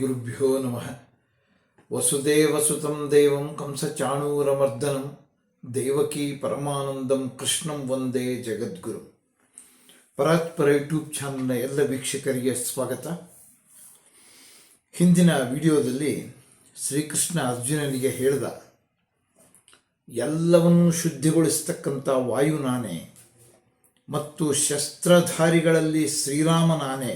ಗುರುಭ್ಯೋ ನಮಃ ವಸುದೇವಸುತಂ ದೇವಂ ಕಂಸಚಾಣೂರಮರ್ದನಂ ದೇವಕಿ ಪರಮಾನಂದಂ ಕೃಷ್ಣಂ ವಂದೇ ಜಗದ್ಗುರು ಪರಾತ್ಪರ ಯೂಟ್ಯೂಬ್ ಚಾನಲ್ನ ಎಲ್ಲ ವೀಕ್ಷಕರಿಗೆ ಸ್ವಾಗತ. ಹಿಂದಿನ ವಿಡಿಯೋದಲ್ಲಿ ಶ್ರೀಕೃಷ್ಣ ಅರ್ಜುನನಿಗೆ ಹೇಳಿದ, ಎಲ್ಲವನ್ನೂ ಶುದ್ಧಿಗೊಳಿಸ್ತಕ್ಕಂಥ ವಾಯು ನಾನೇ ಮತ್ತು ಶಸ್ತ್ರಧಾರಿಗಳಲ್ಲಿ ಶ್ರೀರಾಮ ನಾನೇ.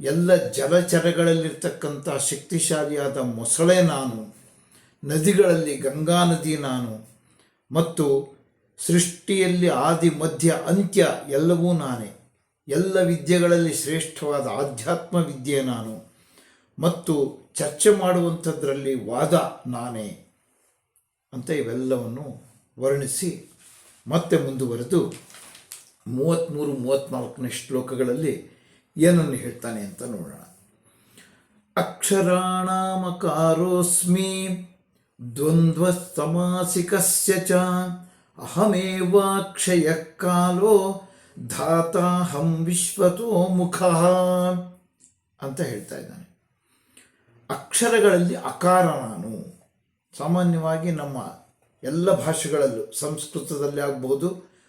ಎಲ್ಲ ಜಲಚರಗಳಲ್ಲಿರ್ತಕ್ಕಂಥ ಶಕ್ತಿಶಾಲಿಯಾದ ಮೊಸಳೆ ನಾನು, ನದಿಗಳಲ್ಲಿ ಗಂಗಾ ನದಿ ನಾನು ಮತ್ತು ಸೃಷ್ಟಿಯಲ್ಲಿ ಆದಿ, ಮಧ್ಯ, ಅಂತ್ಯ ಎಲ್ಲವೂ ನಾನೇ. ಎಲ್ಲ ವಿದ್ಯೆಗಳಲ್ಲಿ ಶ್ರೇಷ್ಠವಾದ ಆಧ್ಯಾತ್ಮ ವಿದ್ಯೆ ನಾನು ಮತ್ತು ಚರ್ಚೆ ಮಾಡುವಂಥದ್ರಲ್ಲಿ ವಾದ ನಾನೇ ಅಂತ ಇವೆಲ್ಲವನ್ನು ವರ್ಣಿಸಿ ಮತ್ತೆ ಮುಂದುವರೆದು ಮೂವತ್ತ್ಮೂರು, ಮೂವತ್ತ್ನಾಲ್ಕನೇ ಶ್ಲೋಕಗಳಲ್ಲಿ ಏನನ್ನು ಹೇಳ್ತಾನೆ ಅಂತ ನೋಡೋಣ. ಅಕ್ಷರಾಣಾಮಕಾರೋಸ್ಮಿ ದ್ವಂದ್ವ ಸಮಾಸಿಕಸ್ಯ ಚ ಅಹಮೇವಾಕ್ಷಯ ಕಾಲೋ ಧಾತಾಹಂ ವಿಶ್ವತೋ ಮುಖ ಅಂತ ಹೇಳ್ತಾ ಇದ್ದಾನೆ. ಅಕ್ಷರಗಳಲ್ಲಿ ಅಕಾರ ನಾನು ಸಾಮಾನ್ಯವಾಗಿ ನಮ್ಮ ಎಲ್ಲ ಭಾಷೆಗಳಲ್ಲೂ ಸಂಸ್ಕೃತದಲ್ಲಿ ಆಗ್ಬೋದು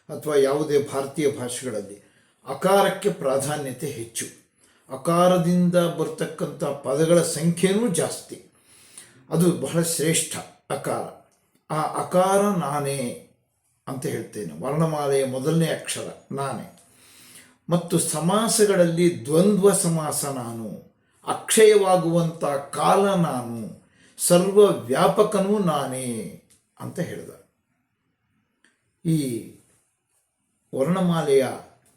ಅಥವಾ ಯಾವುದೇ ಭಾರತೀಯ ಭಾಷೆಗಳಲ್ಲಿ ಅಕಾರಕ್ಕೆ ಪ್ರಾಧಾನ್ಯತೆ ಹೆಚ್ಚು. ಅಕಾರದಿಂದ ಬರ್ತಕ್ಕಂಥ ಪದಗಳ ಸಂಖ್ಯೆಯೂ ಜಾಸ್ತಿ. ಅದು ಬಹಳ ಶ್ರೇಷ್ಠ ಅಕಾರ. ಆ ಅಕಾರ ನಾನೇ ಅಂತ ಹೇಳ್ತೇನೆ. ವರ್ಣಮಾಲೆಯ ಮೊದಲನೇ ಅಕ್ಷರ ನಾನೇ. ಮತ್ತು ಸಮಾಸಗಳಲ್ಲಿ ದ್ವಂದ್ವ ಸಮಾಸ ನಾನು. ಅಕ್ಷಯವಾಗುವಂಥ ಕಾಲ ನಾನು. ಸರ್ವ ವ್ಯಾಪಕನೂ ನಾನೇ ಅಂತ ಹೇಳಿದ. ಈ ವರ್ಣಮಾಲೆಯ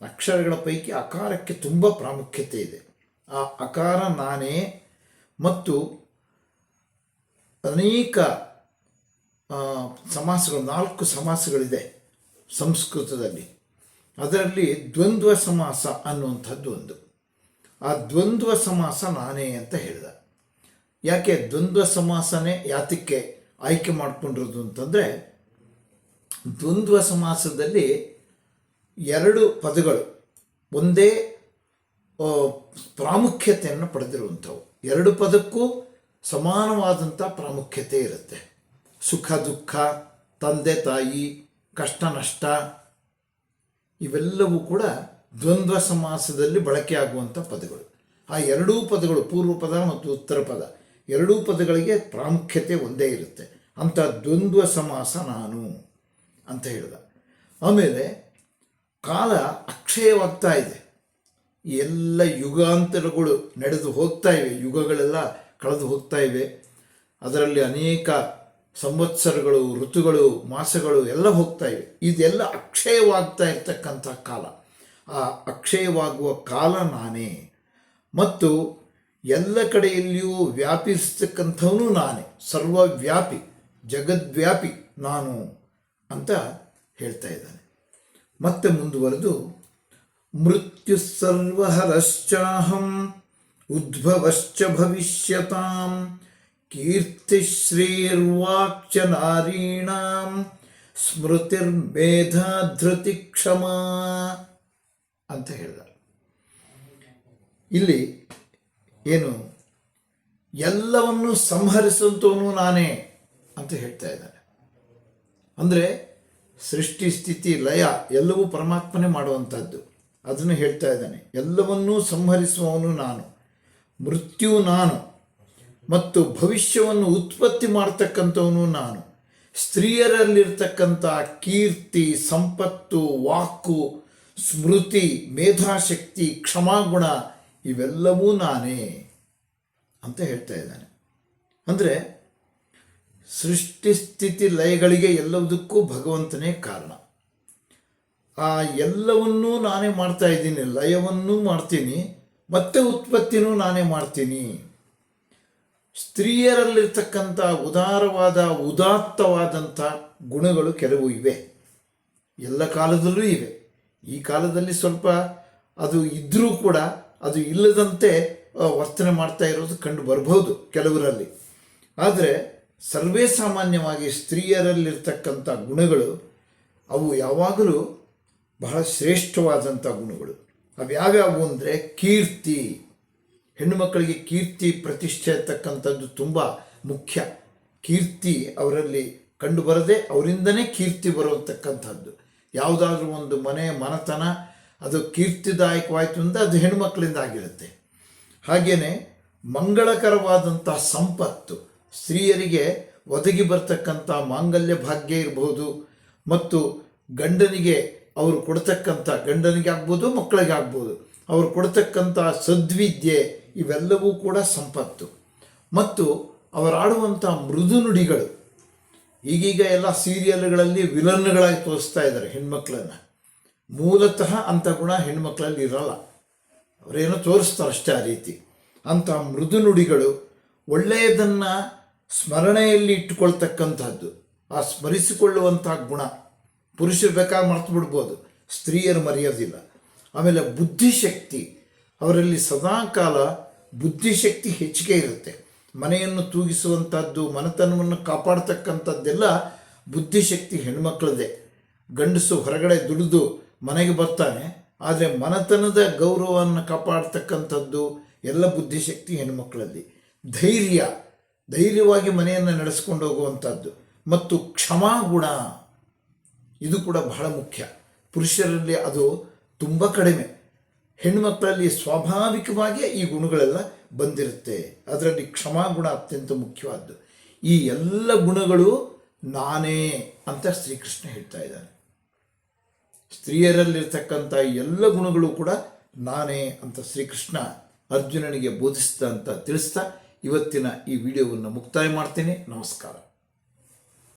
ಅಕ್ಷರಗಳ ಪೈಕಿ ಅಕಾರಕ್ಕೆ ತುಂಬ ಪ್ರಾಮುಖ್ಯತೆ ಇದೆ. ಆ ಅಕಾರ ನಾನೇ ಮತ್ತು ಅನೇಕ ಸಮಾಸಗಳು, ನಾಲ್ಕು ಸಮಾಸಗಳಿದೆ ಸಂಸ್ಕೃತದಲ್ಲಿ. ಅದರಲ್ಲಿ ದ್ವಂದ್ವ ಸಮಾಸ ಅನ್ನುವಂಥದ್ದು ಒಂದು. ಆ ದ್ವಂದ್ವ ಸಮಾಸ ನಾನೇ ಅಂತ ಹೇಳಿದ. ಯಾಕೆ ದ್ವಂದ್ವ ಸಮಾಸನೇ ಯಾತಕ್ಕೆ ಆಯ್ಕೆ ಮಾಡಿಕೊಂಡಿರೋದು ಅಂತಂದರೆ, ದ್ವಂದ್ವ ಸಮಾಸದಲ್ಲಿ ಎರಡು ಪದಗಳು ಒಂದೇ ಪ್ರಾಮುಖ್ಯತೆಯನ್ನು ಪಡೆದಿರುವಂಥವು. ಎರಡು ಪದಕ್ಕೂ ಸಮಾನವಾದಂಥ ಪ್ರಾಮುಖ್ಯತೆ ಇರುತ್ತೆ. ಸುಖ, ದುಃಖ, ತಂದೆ, ತಾಯಿ, ಕಷ್ಟ, ನಷ್ಟ, ಇವೆಲ್ಲವೂ ಕೂಡ ದ್ವಂದ್ವ ಸಮಾಸದಲ್ಲಿ ಬಳಕೆಯಾಗುವಂಥ ಪದಗಳು. ಆ ಎರಡೂ ಪದಗಳು, ಪೂರ್ವ ಪದ ಮತ್ತು ಉತ್ತರ ಪದ, ಎರಡೂ ಪದಗಳಿಗೆ ಪ್ರಾಮುಖ್ಯತೆ ಒಂದೇ ಇರುತ್ತೆ. ಅಂಥ ದ್ವಂದ್ವ ಸಮಾಸ ನಾನು ಅಂತ ಹೇಳಿದ. ಆಮೇಲೆ ಕಾಲ ಅಕ್ಷಯವಾಗ್ತಾ ಇದೆ. ಎಲ್ಲ ಯುಗಾಂತರಗಳು ನಡೆದು ಹೋಗ್ತಾ ಇವೆ. ಯುಗಗಳೆಲ್ಲ ಕಳೆದು ಹೋಗ್ತಾ ಇವೆ. ಅದರಲ್ಲಿ ಅನೇಕ ಸಂವತ್ಸರಗಳು, ಋತುಗಳು, ಮಾಸಗಳು ಎಲ್ಲ ಹೋಗ್ತಾ ಇವೆ. ಇದೆಲ್ಲ ಅಕ್ಷಯವಾಗ್ತಾ ಇರ್ತಕ್ಕಂಥ ಕಾಲ. ಆ ಅಕ್ಷಯವಾಗುವ ಕಾಲ ನಾನೇ. ಮತ್ತು ಎಲ್ಲ ಕಡೆಯಲ್ಲಿಯೂ ವ್ಯಾಪಿಸ್ತಕ್ಕಂಥವನು ನಾನೇ. ಸರ್ವವ್ಯಾಪಿ, ಜಗದ್ವ್ಯಾಪಿ ನಾನು ಅಂತ ಹೇಳ್ತಾ ಇದ್ದಾನೆ. ಮತ್ತೆ ಮುಂದುವರೆದು, ಮೃತ್ಯು ಸರ್ವಹರಶ್ಚಾಹಂ, ಉದ್ಭವಶ್ಚ ಭವಿಷ್ಯತಾಂ ಕೀರ್ತಿಶ್ರೇರ್ವಾಕ್ಚ ನಾರೀಣಾಂ ಸ್ಮೃತಿರ್ಮೇಧಾಧೃತಿ ಕ್ಷಮ ಅಂತ ಹೇಳಿದ. ಇಲ್ಲಿ ಏನು, ಎಲ್ಲವನ್ನು ಸಂಹರಿಸುವಂಥವನು ನಾನೇ ಅಂತ ಹೇಳ್ತಾ ಇದ್ದಾನೆ. ಅಂದರೆ ಸೃಷ್ಟಿ, ಸ್ಥಿತಿ, ಲಯ ಎಲ್ಲವೂ ಪರಮಾತ್ಮನೇ ಮಾಡುವಂಥದ್ದು ಅದನ್ನು ಹೇಳ್ತಾ ಇದ್ದಾನೆ. ಎಲ್ಲವನ್ನೂ ಸಂಹರಿಸುವವನು ನಾನು. ಮೃತ್ಯು ನಾನು. ಮತ್ತು ಭವಿಷ್ಯವನ್ನು ಉತ್ಪತ್ತಿ ಮಾಡ್ತಕ್ಕಂಥವನು ನಾನು. ಸ್ತ್ರೀಯರಲ್ಲಿರ್ತಕ್ಕಂಥ ಕೀರ್ತಿ, ಸಂಪತ್ತು, ವಾಕು, ಸ್ಮೃತಿ, ಮೇಧಾಶಕ್ತಿ, ಕ್ಷಮಾಗುಣ, ಇವೆಲ್ಲವೂ ನಾನೇ ಅಂತ ಹೇಳ್ತಾ ಇದ್ದಾನೆ. ಅಂದರೆ ಸೃಷ್ಟಿ ಸ್ಥಿತಿ ಲಯಗಳಿಗೆ ಎಲ್ಲದಕ್ಕೂ ಭಗವಂತನೇ ಕಾರಣ. ಆ ಎಲ್ಲವನ್ನೂ ನಾನೇ ಮಾಡ್ತಾ ಇದ್ದೀನಿ, ಲಯವನ್ನೂ ಮಾಡ್ತೀನಿ, ಮತ್ತೆ ಉತ್ಪತ್ತಿನೂ ನಾನೇ ಮಾಡ್ತೀನಿ. ಸ್ತ್ರೀಯರಲ್ಲಿರ್ತಕ್ಕಂಥ ಉದಾರವಾದ, ಉದಾತ್ತವಾದಂಥ ಗುಣಗಳು ಕೆಲವು ಇವೆ. ಎಲ್ಲ ಕಾಲದಲ್ಲೂ ಇವೆ. ಈ ಕಾಲದಲ್ಲಿ ಸ್ವಲ್ಪ ಅದು ಇದ್ದರೂ ಕೂಡ ಅದು ಇಲ್ಲದಂತೆ ವರ್ತನೆ ಮಾಡ್ತಾ ಇರೋದು ಕಂಡು ಬರಬಹುದು ಕೆಲವರಲ್ಲಿ. ಆದರೆ ಸರ್ವೇ ಸಾಮಾನ್ಯವಾಗಿ ಸ್ತ್ರೀಯರಲ್ಲಿರ್ತಕ್ಕಂಥ ಗುಣಗಳು, ಅವು ಯಾವಾಗಲೂ ಬಹಳ ಶ್ರೇಷ್ಠವಾದಂಥ ಗುಣಗಳು. ಅವು ಯಾವ್ಯಾವು ಅಂದರೆ ಕೀರ್ತಿ. ಹೆಣ್ಣುಮಕ್ಕಳಿಗೆ ಕೀರ್ತಿ ಪ್ರತಿಷ್ಠೆ ಇರ್ತಕ್ಕಂಥದ್ದು ತುಂಬ ಮುಖ್ಯ. ಕೀರ್ತಿ ಅವರಲ್ಲಿ ಕಂಡು ಬರದೆ ಅವರಿಂದನೇ ಕೀರ್ತಿ ಬರುವಂತಕ್ಕಂಥದ್ದು. ಯಾವುದಾದ್ರೂ ಒಂದು ಮನೆ, ಮನತನ, ಅದು ಕೀರ್ತಿದಾಯಕವಾಯಿತು ಅಂದರೆ ಅದು ಹೆಣ್ಣುಮಕ್ಕಳಿಂದ ಆಗಿರುತ್ತೆ. ಹಾಗೆಯೇ ಮಂಗಳಕರವಾದಂಥ ಸಂಪತ್ತು ಸ್ತ್ರೀಯರಿಗೆ ಒದಗಿ ಬರ್ತಕ್ಕಂಥ ಮಾಂಗಲ್ಯ ಭಾಗ್ಯ ಇರಬಹುದು ಮತ್ತು ಗಂಡನಿಗೆ ಅವರು ಕೊಡ್ತಕ್ಕಂಥ, ಗಂಡನಿಗೆ ಆಗ್ಬೋದು, ಮಕ್ಕಳಿಗೆ ಆಗ್ಬೋದು, ಅವರು ಕೊಡ್ತಕ್ಕಂಥ ಸದ್ವಿದ್ಯೆ ಇವೆಲ್ಲವೂ ಕೂಡ ಸಂಪತ್ತು. ಮತ್ತು ಅವರಾಡುವಂಥ ಮೃದು ನುಡಿಗಳು, ಈಗೀಗ ಎಲ್ಲ ಸೀರಿಯಲ್ಗಳಲ್ಲಿ ವಿಲನ್ಗಳಾಗಿ ತೋರಿಸ್ತಾ ಇದ್ದಾರೆ ಹೆಣ್ಮಕ್ಳನ್ನು. ಮೂಲತಃ ಅಂಥ ಗುಣ ಹೆಣ್ಮಕ್ಳಲ್ಲಿ ಇರಲ್ಲ. ಅವರೇನೋ ತೋರಿಸ್ತಾರೆ ಅಷ್ಟೇ ಆ ರೀತಿ. ಅಂಥ ಮೃದು ನುಡಿಗಳು ಒಳ್ಳೆಯದನ್ನು ಸ್ಮರಣೆಯಲ್ಲಿ ಇಟ್ಟುಕೊಳ್ತಕ್ಕಂಥದ್ದು ಆ ಸ್ಮರಿಸಿಕೊಳ್ಳುವಂತಹ ಗುಣ ಪುರುಷರು ಬೇಕಾದ್ರೆ ಮರ್ತು ಬಿಡ್ಬೋದು, ಸ್ತ್ರೀಯರು ಮರೆಯೋದಿಲ್ಲ. ಆಮೇಲೆ ಬುದ್ಧಿಶಕ್ತಿ, ಅವರಲ್ಲಿ ಸದಾಕಾಲ ಬುದ್ಧಿಶಕ್ತಿ ಹೆಚ್ಚಿಗೆ ಇರುತ್ತೆ. ಮನೆಯನ್ನು ತೂಗಿಸುವಂಥದ್ದು ಮನೆತನವನ್ನು ಕಾಪಾಡ್ತಕ್ಕಂಥದ್ದೆಲ್ಲ ಬುದ್ಧಿಶಕ್ತಿ ಹೆಣ್ಮಕ್ಳದೆ. ಗಂಡಸು ಹೊರಗಡೆ ದುಡಿದು ಮನೆಗೆ ಬರ್ತಾನೆ, ಆದರೆ ಮನೆತನದ ಗೌರವವನ್ನು ಕಾಪಾಡ್ತಕ್ಕಂಥದ್ದು ಎಲ್ಲ ಬುದ್ಧಿಶಕ್ತಿ ಹೆಣ್ಮಕ್ಳಲ್ಲಿ ಧೈರ್ಯ ಧೈರ್ಯವಾಗಿ ಮನೆಯನ್ನು ನಡೆಸ್ಕೊಂಡು ಹೋಗುವಂಥದ್ದು ಮತ್ತು ಕ್ಷಮಾಗುಣ ಇದು ಕೂಡ ಬಹಳ ಮುಖ್ಯ. ಪುರುಷರಲ್ಲಿ ಅದು ತುಂಬ ಕಡಿಮೆ. ಹೆಣ್ಮಕ್ಕಳಲ್ಲಿ ಸ್ವಾಭಾವಿಕವಾಗಿ ಈ ಗುಣಗಳೆಲ್ಲ ಬಂದಿರುತ್ತೆ. ಅದರಲ್ಲಿ ಕ್ಷಮಾಗುಣ ಅತ್ಯಂತ ಮುಖ್ಯವಾದ್ದು. ಈ ಎಲ್ಲ ಗುಣಗಳು ನಾನೇ ಅಂತ ಶ್ರೀಕೃಷ್ಣ ಹೇಳ್ತಾ ಇದ್ದಾನೆ. ಸ್ತ್ರೀಯರಲ್ಲಿರ್ತಕ್ಕಂಥ ಎಲ್ಲ ಗುಣಗಳು ಕೂಡ ನಾನೇ ಅಂತ ಶ್ರೀಕೃಷ್ಣ ಅರ್ಜುನನಿಗೆ ಬೋಧಿಸ್ತಾ ಅಂತ ತಿಳಿಸ್ತಾ ಇವತ್ತಿನ ಈ ವಿಡಿಯೋವನ್ನು ಮುಕ್ತಾಯ ಮಾಡ್ತೀನಿ. ನಮಸ್ಕಾರ.